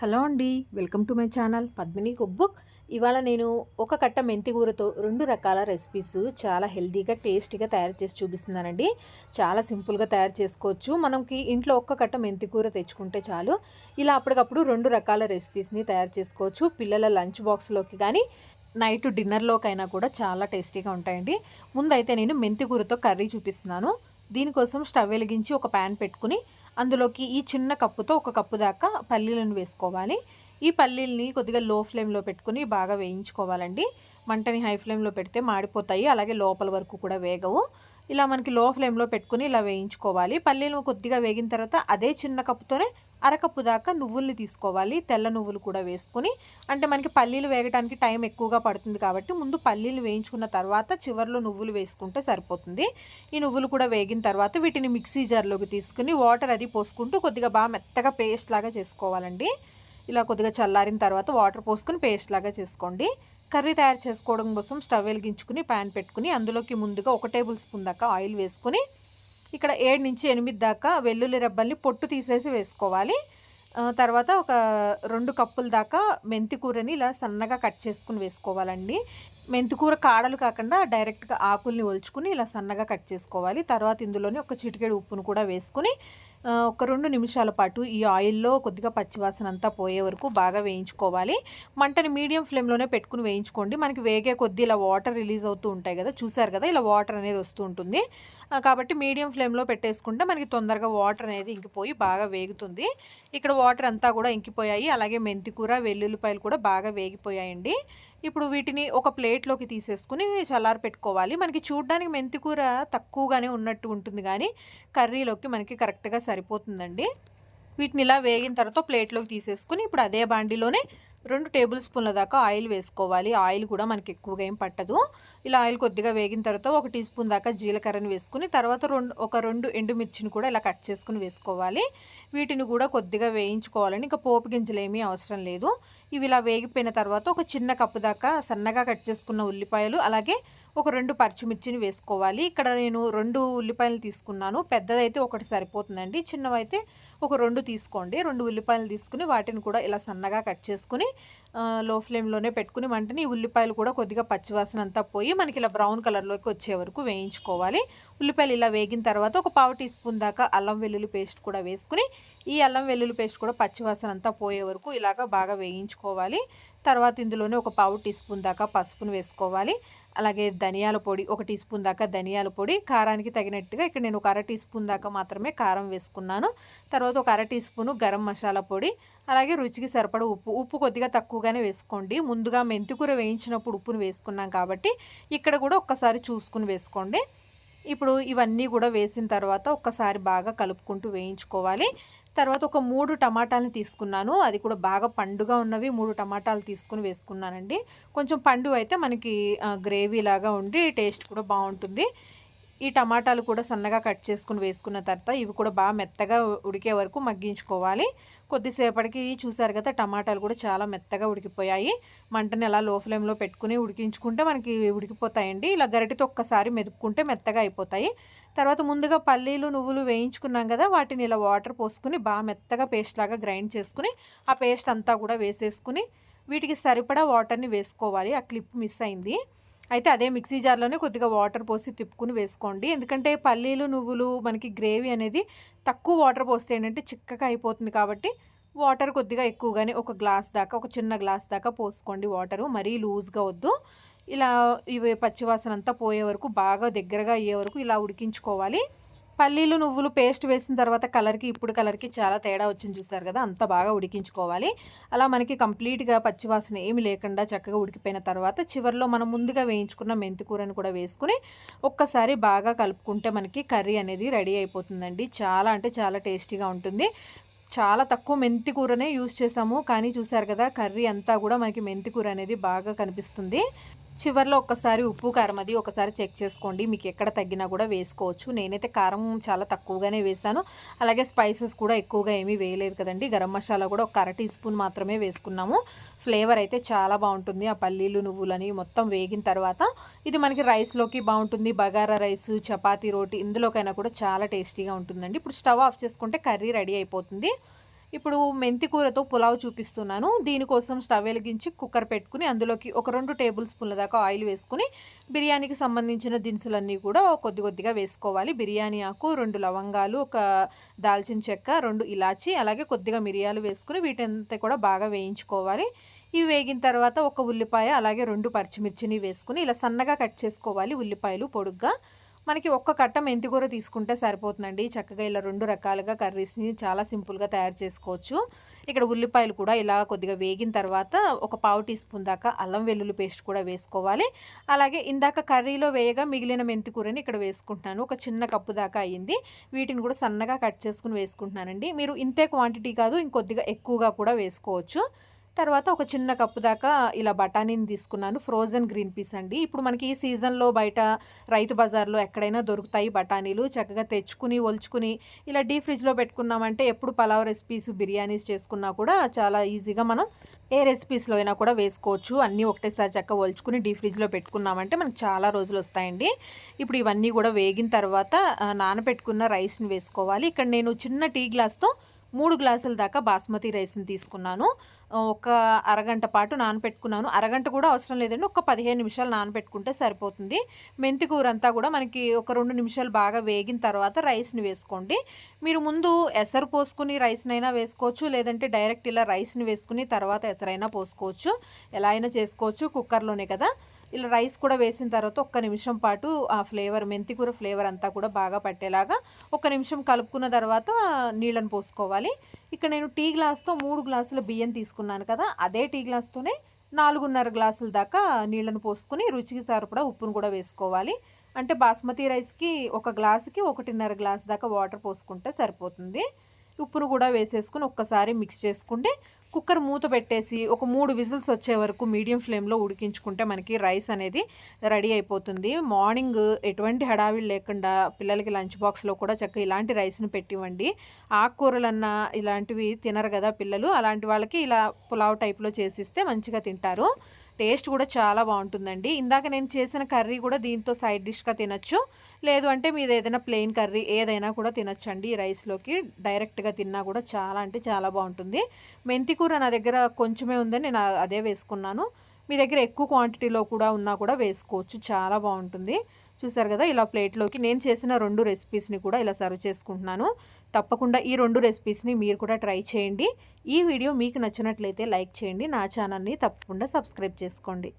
Hello అండి welcome to my channel Padmini cookbook ఇవాళ నేను ఒక కట్ట మెంతి కూరతో రెండు రకాల రెసిపీస్ చాలా హెల్తీగా టేస్టీగా తయారు చేసి చూపిస్తున్నానండి. చాలా సింపుల్గా తయారు చేసుకోవచ్చు. మనకి ఇంట్లో ఒక్క కట్ట మెంతికూర తెచ్చుకుంటే చాలు. ఇలా అప్పటికప్పుడు రెండు రకాల రెసిపీస్ని తయారు చేసుకోవచ్చు. పిల్లల లంచ్ బాక్స్లోకి కానీ నైట్ డిన్నర్లోకైనా కూడా చాలా టేస్టీగా ఉంటాయండి. ముందైతే నేను మెంతికూరతో కర్రీ చూపిస్తున్నాను. దీనికోసం స్టవ్ వెలిగించి ఒక ప్యాన్ పెట్టుకుని అందులోకి ఈ చిన్న కప్పుతో ఒక కప్పు దాకా పల్లీలను వేసుకోవాలి. ఈ పల్లీల్ని కొద్దిగా లో ఫ్లేమ్లో పెట్టుకుని బాగా వేయించుకోవాలండి. మంటని హై ఫ్లేమ్లో పెడితే మాడిపోతాయి అలాగే లోపల వరకు కూడా వేగవు. ఇలా మనకి లో ఫ్లేమ్లో పెట్టుకుని ఇలా వేయించుకోవాలి. పల్లీలు కొద్దిగా వేగిన తర్వాత అదే చిన్న కప్పుతోనే అరకప్పు దాకా నువ్వుల్ని తీసుకోవాలి. తెల్ల నువ్వులు కూడా వేసుకుని. అంటే మనకి పల్లీలు వేగడానికి టైం ఎక్కువగా పడుతుంది కాబట్టి ముందు పల్లీలు వేయించుకున్న తర్వాత చివరిలో నువ్వులు వేసుకుంటే సరిపోతుంది. ఈ నువ్వులు కూడా వేగిన తర్వాత వీటిని మిక్సీ జార్లోకి తీసుకుని వాటర్ అది పోసుకుంటూ కొద్దిగా బాగా మెత్తగా పేస్ట్ లాగా చేసుకోవాలండి. ఇలా కొద్దిగా చల్లారిన తర్వాత వాటర్ పోసుకుని పేస్ట్ లాగా చేసుకోండి. కర్రీ తయారు చేసుకోవడం కోసం స్టవ్ వెలిగించుకుని ప్యాన్ పెట్టుకుని అందులోకి ముందుగా ఒక టేబుల్ స్పూన్ దాకా ఆయిల్ వేసుకుని ఇక్కడ ఏడు నుంచి ఎనిమిది దాకా వెల్లుల్లి రెబ్బల్ని పొట్టు తీసేసి వేసుకోవాలి. తర్వాత ఒక రెండు కప్పుల దాకా మెంతికూరని ఇలా సన్నగా కట్ చేసుకుని వేసుకోవాలండి. మెంతికూర కాడలు కాకుండా డైరెక్ట్గా ఆకుల్ని ఒలుచుకుని ఇలా సన్నగా కట్ చేసుకోవాలి. తర్వాత ఇందులోనే ఒక చిటికెడు ఉప్పును కూడా వేసుకుని ఒక రెండు నిమిషాల పాటు ఈ ఆయిల్లో కొద్దిగా పచ్చివాసన అంతా పోయే వరకు బాగా వేయించుకోవాలి. మంటని మీడియం ఫ్లేమ్లోనే పెట్టుకుని వేయించుకోండి. మనకి వేగే కొద్దీ ఇలా వాటర్ రిలీజ్ అవుతూ ఉంటాయి కదా చూసారు కదా ఇలా వాటర్ అనేది వస్తూ ఉంటుంది. కాబట్టి మీడియం ఫ్లేమ్లో పెట్టేసుకుంటే మనకి తొందరగా వాటర్ అనేది ఇంకిపోయి బాగా వేగుతుంది. ఇక్కడ వాటర్ అంతా కూడా ఇంకిపోయాయి. అలాగే మెంతికూర వెల్లుల్లిపాయలు కూడా బాగా వేగిపోయాయండి. ఇప్పుడు వీటిని ఒక ప్లేట్లోకి తీసేసుకుని చల్లారి పెట్టుకోవాలి. మనకి చూడడానికి మెంతికూర తక్కువగానే ఉన్నట్టు ఉంటుంది కానీ కర్రీలోకి మనకి కరెక్ట్గా సరిపోతుందండి. వీటిని ఇలా వేగిన తర్వాత ప్లేట్లోకి తీసేసుకుని ఇప్పుడు అదే బాండిలోనే రెండు టేబుల్ స్పూన్ల దాకా ఆయిల్ వేసుకోవాలి. ఆయిల్ కూడా మనకి ఎక్కువగా ఏం పట్టదు. ఇలా ఆయిల్ కొద్దిగా వేగిన తర్వాత ఒక టీ స్పూన్ దాకా జీలకర్రని వేసుకుని తర్వాత రెండు ఒక రెండు ఎండుమిర్చిని కూడా ఇలా కట్ చేసుకుని వేసుకోవాలి. వీటిని కూడా కొద్దిగా వేయించుకోవాలని ఇంకా పోపు గింజలు ఏమీ అవసరం లేదు. ఇవి ఇలా వేగిపోయిన తర్వాత ఒక చిన్న కప్పు దాకా సన్నగా కట్ చేసుకున్న ఉల్లిపాయలు అలాగే ఒక రెండు పచ్చిమిర్చిని వేసుకోవాలి. ఇక్కడ నేను రెండు ఉల్లిపాయలు తీసుకున్నాను. పెద్దదైతే ఒకటి సరిపోతుందండి. చిన్నవైతే ఒక రెండు తీసుకోండి. రెండు ఉల్లిపాయలు తీసుకుని వాటిని కూడా ఇలా సన్నగా కట్ చేసుకుని లో ఫ్లేమ్లోనే పెట్టుకుని మంటని ఉల్లిపాయలు కూడా కొద్దిగా పచ్చివాసన అంతా పోయి మనకి ఇలా బ్రౌన్ కలర్లోకి వచ్చే వరకు వేయించుకోవాలి. ఉల్లిపాయలు ఇలా వేగిన తర్వాత ఒక పావు టీ స్పూన్ దాకా అల్లం వెల్లుల్లి పేస్ట్ కూడా వేసుకుని ఈ అల్లం వెల్లుల్లి పేస్ట్ కూడా పచ్చివాసన అంతా పోయే వరకు ఇలాగ బాగా వేయించుకోవాలి. తర్వాత ఇందులోనే ఒక పావు టీ స్పూన్ దాకా పసుపును వేసుకోవాలి. అలాగే ధనియాల పొడి ఒక టీ స్పూన్ దాకా ధనియాల పొడి కారానికి తగినట్టుగా ఇక్కడ నేను ఒక అర టీ స్పూన్ దాకా మాత్రమే కారం వేసుకున్నాను. తర్వాత ఒక అర టీ స్పూను గరం మసాలా పొడి అలాగే రుచికి సరిపడ ఉప్పు ఉప్పు కొద్దిగా తక్కువగానే వేసుకోండి. ముందుగా మెంతికూర వేయించినప్పుడు ఉప్పును వేసుకున్నాం కాబట్టి ఇక్కడ కూడా ఒక్కసారి చూసుకుని వేసుకోండి. ఇప్పుడు ఇవన్నీ కూడా వేసిన తర్వాత ఒక్కసారి బాగా కలుపుకుంటూ వేయించుకోవాలి. తర్వాత ఒక మూడు టమాటాలని తీసుకున్నాను. అది కూడా బాగా పండుగా ఉన్నవి మూడు టమాటాలు తీసుకుని వేసుకున్నానండి. కొంచెం పండు అయితే మనకి గ్రేవీ లాగా ఉండి టేస్ట్ కూడా బాగుంటుంది. ఈ టమాటాలు కూడా సన్నగా కట్ చేసుకుని వేసుకున్న తర్వాత ఇవి కూడా బాగా మెత్తగా ఉడికే వరకు మగ్గించుకోవాలి. కొద్దిసేపటికి చూసారు కదా టమాటాలు కూడా చాలా మెత్తగా ఉడికిపోయాయి. మంటని అలా లో ఫ్లేమ్లో పెట్టుకుని ఉడికించుకుంటే మనకి ఉడికిపోతాయండి. ఇలా గరిటితో ఒక్కసారి మెదుపుకుంటే మెత్తగా అయిపోతాయి. తర్వాత ముందుగా పల్లీలు నువ్వులు వేయించుకున్నాం కదా వాటిని ఇలా వాటర్ పోసుకుని బాగా మెత్తగా పేస్ట్ లాగా గ్రైండ్ చేసుకుని ఆ పేస్ట్ అంతా కూడా వేసేసుకుని వీటికి సరిపడా వాటర్ని వేసుకోవాలి. ఆ క్లిప్ మిస్ అయింది. అయితే అదే మిక్సీ జార్లోనే కొద్దిగా వాటర్ పోసి తిప్పుకుని వేసుకోండి. ఎందుకంటే పల్లీలు నువ్వులు మనకి గ్రేవీ అనేది తక్కువ వాటర్ పోస్తే ఏంటంటే చిక్కగా అయిపోతుంది కాబట్టి వాటర్ కొద్దిగా ఎక్కువగానే ఒక గ్లాస్ దాకా ఒక చిన్న గ్లాస్ దాకా పోసుకోండి వాటరు. మరీ లూజ్గా వద్దు. ఇలా ఇవి పచ్చివాసన అంతా పోయే వరకు బాగా దగ్గరగా అయ్యే వరకు ఇలా ఉడికించుకోవాలి. పల్లీలు నువ్వులు పేస్ట్ వేసిన తర్వాత కలర్కి ఇప్పుడు కలర్కి చాలా తేడా వచ్చింది చూసారు కదా అంత బాగా ఉడికించుకోవాలి. అలా మనకి కంప్లీట్గా పచ్చివాసన ఏమి లేకుండా చక్కగా ఉడికిపోయిన తర్వాత చివరిలో మనం ముందుగా వేయించుకున్న మెంతికూరని కూడా వేసుకుని ఒక్కసారి బాగా కలుపుకుంటే మనకి కర్రీ అనేది రెడీ అయిపోతుందండి. చాలా అంటే చాలా టేస్టీగా ఉంటుంది. చాలా తక్కువ మెంతి కూరనే యూస్ చేసాము కానీ చూసారు కదా కర్రీ అంతా కూడా మనకి మెంతి కూర అనేది బాగా కనిపిస్తుంది. చివరిలో ఒక్కసారి ఉప్పు కారం అది ఒకసారి చెక్ చేసుకోండి. మీకు ఎక్కడ తగ్గినా కూడా వేసుకోవచ్చు. నేనైతే కారం చాలా తక్కువగానే వేసాను అలాగే స్పైసెస్ కూడా ఎక్కువగా ఏమీ వేయలేదు కదండి. గరం మసాలా కూడా ఒక అర టీ స్పూన్ మాత్రమే వేసుకున్నాము. ఫ్లేవర్ అయితే చాలా బాగుంటుంది. ఆ పల్లీలు నువ్వులని మొత్తం వేగిన తర్వాత ఇది మనకి రైస్లోకి బాగుంటుంది. బగారా రైస్ చపాతీ రోటీ ఇందులోకైనా కూడా చాలా టేస్టీగా ఉంటుందండి. ఇప్పుడు స్టవ్ ఆఫ్ చేసుకుంటే కర్రీ రెడీ అయిపోతుంది. ఇప్పుడు మెంతి కూరతో పులావ్ చూపిస్తున్నాను. దీనికోసం స్టవ్ వెలిగించి కుక్కర్ పెట్టుకుని అందులోకి ఒక రెండు టేబుల్ స్పూన్ల దాకా ఆయిల్ వేసుకుని బిర్యానీకి సంబంధించిన దినుసులన్నీ కూడా కొద్ది కొద్దిగా వేసుకోవాలి. బిర్యానీ ఆకు రెండు లవంగాలు ఒక దాల్చిన చెక్క రెండు ఇలాచి అలాగే కొద్దిగా మిరియాలు వేసుకుని వీటంతా కూడా బాగా వేయించుకోవాలి. ఇవి వేగిన తర్వాత ఒక ఉల్లిపాయ అలాగే రెండు పచ్చిమిర్చిని వేసుకుని ఇలా సన్నగా కట్ చేసుకోవాలి ఉల్లిపాయలు పొడుగ్గా. మనకి ఒక్క కట్ట మెంతికూర తీసుకుంటే సరిపోతుందండి. చక్కగా ఇలా రెండు రకాలుగా కర్రీస్ని చాలా సింపుల్గా తయారు చేసుకోవచ్చు. ఇక్కడ ఉల్లిపాయలు కూడా ఇలా కొద్దిగా వేగిన తర్వాత ఒక పావు టీ స్పూన్ దాకా అల్లం వెల్లుల్లి పేస్ట్ కూడా వేసుకోవాలి. అలాగే ఇందాక కర్రీలో వేయగా మిగిలిన మెంతికూరని ఇక్కడ వేసుకుంటున్నాను. ఒక చిన్న కప్పు దాకా అయ్యింది. వీటిని కూడా సన్నగా కట్ చేసుకుని వేసుకుంటున్నానండి. మీరు ఇంతే క్వాంటిటీ కాదు ఇంకొద్దిగా ఎక్కువగా కూడా వేసుకోవచ్చు. తర్వాత ఒక చిన్న కప్పు దాకా ఇలా బఠానీని తీసుకున్నాను. ఫ్రోజన్ గ్రీన్ పీస్ అండి. ఇప్పుడు మనకి ఈ సీజన్లో బయట రైతు బజార్లో ఎక్కడైనా దొరుకుతాయి బఠానీలు. చక్కగా తెచ్చుకుని ఒల్చుకుని ఇలా డీ ఫ్రిడ్జ్లో పెట్టుకున్నామంటే ఎప్పుడు పలావ్ రెసిపీస్ బిర్యానీస్ చేసుకున్నా కూడా చాలా ఈజీగా మనం ఏ రెసిపీస్లో అయినా కూడా వేసుకోవచ్చు. అన్నీ ఒకటేసారి చక్కగా ఒలుచుకుని డీ ఫ్రిడ్జ్లో పెట్టుకున్నామంటే మనకు చాలా రోజులు వస్తాయండి. ఇప్పుడు ఇవన్నీ కూడా వేగిన తర్వాత నానబెట్టుకున్న రైస్ని వేసుకోవాలి. ఇక్కడ నేను చిన్న టీ గ్లాస్తో మూడు గ్లాసుల దాకా బాస్మతి రైస్ని తీసుకున్నాను. ఒక అరగంట పాటు నానపెట్టుకున్నాను. అరగంట కూడా అవసరం లేదండి. ఒక పదిహేను నిమిషాలు నానపెట్టుకుంటే సరిపోతుంది. మెంతి కూర అంతా కూడా మనకి ఒక రెండు నిమిషాలు బాగా వేగిన తర్వాత రైస్ని వేసుకోండి. మీరు ముందు ఎసరు పోసుకుని రైస్నైనా వేసుకోవచ్చు. లేదంటే డైరెక్ట్ ఇలా రైస్ని వేసుకుని తర్వాత ఎసరైనా పోసుకోవచ్చు. ఎలా అయినా చేసుకోవచ్చు కుక్కర్లోనే కదా. ఇలా రైస్ కూడా వేసిన తర్వాత ఒక్క నిమిషం పాటు ఆ ఫ్లేవర్ మెంతికూర ఫ్లేవర్ అంతా కూడా బాగా పట్టేలాగా ఒక నిమిషం కలుపుకున్న తర్వాత నీళ్ళని పోసుకోవాలి. ఇక్కడ నేను టీ గ్లాస్తో మూడు గ్లాసుల బియ్యం తీసుకున్నాను కదా అదే టీ గ్లాస్తోనే నాలుగున్నర గ్లాసుల దాకా నీళ్ళను పోసుకొని రుచికి సరిపడా ఉప్పును కూడా వేసుకోవాలి. అంటే బాస్మతి రైస్కి ఒక గ్లాసుకి ఒకటిన్నర గ్లాస్ దాకా వాటర్ పోసుకుంటే సరిపోతుంది. ఉప్పును కూడా వేసేసుకుని ఒక్కసారి మిక్స్ చేసుకుంటే కుక్కర్ మూత పెట్టేసి ఒక మూడు విజిల్స్ వచ్చే వరకు మీడియం ఫ్లేమ్లో ఉడికించుకుంటే మనకి రైస్ అనేది రెడీ అయిపోతుంది. మార్నింగ్ ఎటువంటి హడావిడి లేకుండా పిల్లలకి లంచ్ బాక్స్లో కూడా చక్కగా ఇలాంటి రైస్ని పెట్టివ్వండి. ఆకుకూరలన్నా ఇలాంటివి తినరు కదా పిల్లలు అలాంటి వాళ్ళకి ఇలా పులావ్ టైప్లో చేసిస్తే మంచిగా తింటారు. టేస్ట్ కూడా చాలా బాగుంటుందండి. ఇందాక నేను చేసిన కర్రీ కూడా దీంతో సైడ్ డిష్గా తినచ్చు. లేదు అంటే మీది ఏదైనా ప్లెయిన్ కర్రీ ఏదైనా కూడా తినచ్చు అండి ఈ రైస్లోకి డైరెక్ట్గా తిన్నా కూడా చాలా అంటే చాలా బాగుంటుంది. మెంతికూర నా దగ్గర కొంచెమే ఉందని నేను అదే వేసుకున్నాను. మీ దగ్గర ఎక్కువ క్వాంటిటీలో కూడా ఉన్నా కూడా వేసుకోవచ్చు. చాలా బాగుంటుంది. చూసారు కదా ఇలా ప్లేట్లోకి నేను చేసిన రెండు రెసిపీస్ని కూడా ఇలా సర్వ్ చేసుకుంటున్నాను. తప్పకుండా ఈ రెండు రెసిపీస్ని మీరు కూడా ట్రై చేయండి. ఈ వీడియో మీకు నచ్చినట్లయితే లైక్ చేయండి. నా ఛానల్ని తప్పకుండా సబ్స్క్రైబ్ చేసుకోండి.